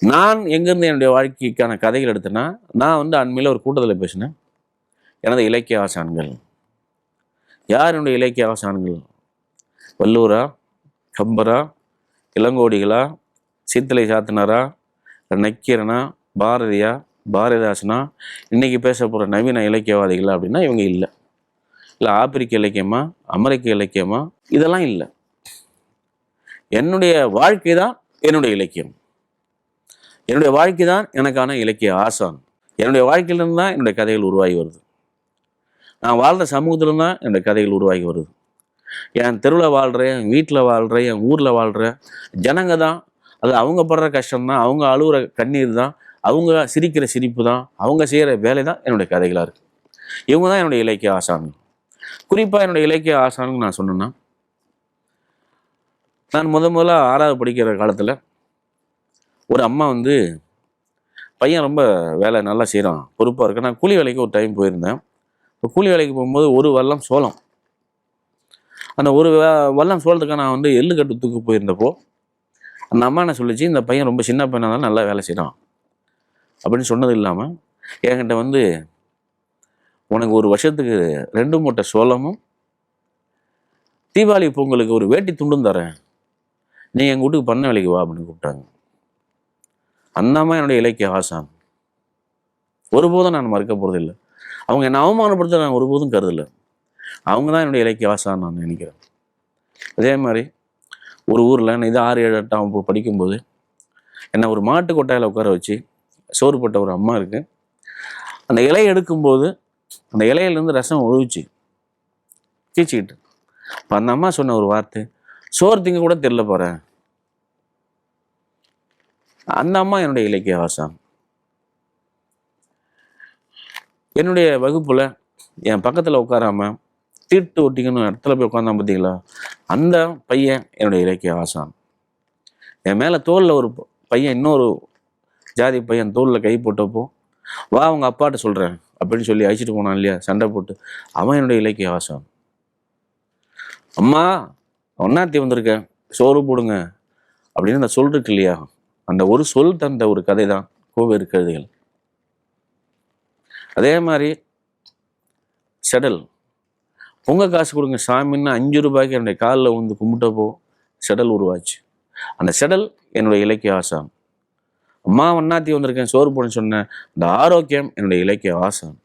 நான் எங்கேருந்து என்னுடைய வாழ்க்கைக்கான கதைகள் எடுத்தேன்னா நான் வந்து அண்மையில் ஒரு கூட்டத்தில் பேசினேன். எனது இலக்கிய ஆசான்கள். யார் என்னுடைய இலக்கிய ஆசான்கள்? வல்லூரா கம்பரா இளங்கோடிகளா சீத்தலை சாத்தனாரா நக்கீரனா பாரதியா பாரதிதாசனா? இன்னைக்கு பேச போகிற நவீன இலக்கியவாதிகளா அப்படின்னா இவங்க இல்லை. இல்லை ஆப்பிரிக்க இலக்கியமா அமெரிக்க இலக்கியமா? இதெல்லாம் இல்லை. என்னுடைய வாழ்க்கை தான் என்னுடைய இலக்கியம். என்னுடைய வாழ்க்கை தான் எனக்கான இலக்கிய ஆசான். என்னுடைய வாழ்க்கையிலிருந்து தான் என்னுடைய கதைகள் உருவாகி வருது. நான் வாழ்ந்த சமூகத்திலிருந்து தான் என்னுடைய கதைகள் உருவாகி வருது. என் தெருவில் வாழ்கிறேன் என் வீட்டில் வாழ்கிறேன் என் ஊரில் வாழ்கிற ஜனங்க தான். அது அவங்க படுற கஷ்டம் தான் அவங்க அழுகிற கண்ணீர் தான் அவங்க சிரிக்கிற சிரிப்பு தான் அவங்க செய்கிற வேலை தான் என்னுடைய கதைகளாக இருக்குது இவங்க தான் என்னுடைய இலக்கிய ஆசான்கள். குறிப்பாக என்னுடைய இலக்கிய ஆசான்னு நான் சொன்னேன்னா நான் முத முதல்ல ஆறாவது படிக்கிற காலத்தில் ஒரு அம்மா வந்து பையன் ரொம்ப வேலை நல்லா செய்கிறான் பொறுப்பாக இருக்கு. நான் கூலி வேலைக்கு ஒரு டைம் போயிருந்தேன். இப்போ கூலி வேலைக்கு போகும்போது ஒரு வல்லம் சோளம். அந்த ஒரு வல்லம் சோளத்துக்காக நான் வந்து எள்ளு கட்டு தூக்கு போயிருந்தப்போ அந்த அம்மா என்ன சொல்லிச்சு இந்த பையன் ரொம்ப சின்ன பையனாக தான் நல்லா வேலை செய்கிறான் அப்படின்னு சொன்னது இல்லாமல் என்கிட்ட வந்து உனக்கு ஒரு வருஷத்துக்கு ரெண்டு மூட்டை சோளமும் தீபாவளி பொங்கலுக்கு ஒரு வேட்டி துண்டும் தரேன். நீ எங்கள் வீட்டுக்கு பண்ண வேலைக்கு வா அப்படின்னு கூப்பிட்டாங்க. அந்த அம்மா என்னுடைய இலக்கிய ஆசான். ஒருபோதும் நான் மறுக்க போகிறதில்லை அவங்க என்னை அவமானப்படுத்த நான் ஒருபோதும் கருதில்லை அவங்க தான் என்னுடைய இலக்கிய ஆசான்னு நான் நினைக்கிறேன். அதே மாதிரி ஒரு ஊரில் நான் இது ஆறு ஏழு எட்டாம் வகுப்பு படிக்கும்போது என்னை ஒரு மாட்டு கொட்டாயில் உட்கார வச்சு சோறு போட்ட ஒரு அம்மா இருக்கு. அந்த இலையை எடுக்கும்போது அந்த இலையிலேருந்து ரசம் ஒழுவிச்சு கீச்சிக்கிட்டு. இப்போ அந்த அம்மா சொன்ன ஒரு வார்த்தை சோறு திங்க கூட தெரியல போகிறேன் அந்த அம்மா என்னுடைய இலக்கிய வாசம் என்னுடைய வகுப்புல என் பக்கத்துல உட்காராம தீட்டு ஒட்டிக்கணும் இடத்துல போய் உட்காந்தான் பார்த்தீங்களா அந்த பையன் என்னுடைய இலக்கிய வாசம் என் மேல தோல்ல ஒரு பையன் இன்னொரு ஜாதி பையன் தோல்ல கை போட்டப்போ வா அவங்க அப்பாட்ட சொல்றேன் அப்படின்னு சொல்லி அழைச்சிட்டு போனான் இல்லையா? சண்டை போட்டு. அவன் என்னுடைய இலக்கிய வாசம் அம்மா ஒன்னாத்தி வந்திருக்கேன் சோறு போடுங்க அப்படின்னு நான் சொல் இல்லையா? அந்த ஒரு சொல் தந்த ஒரு கதை தான் கோவேறு கழுதைகள் அதே மாதிரி செடல் பொங்க காசு கொடுங்க சாமின்னு அஞ்சு ரூபாய்க்கு என்னுடைய காலில் வந்து கும்பிட்டப்போ செடல் உருவாச்சு. அந்த செடல் என்னுடைய இலக்கிய ஆசான். அம்மா ஒன்னாத்தி வந்திருக்கேன் சோறு போடுன்னு சொன்னேன் அந்த ஆரோக்கியம் என்னுடைய இலக்கிய ஆசான்.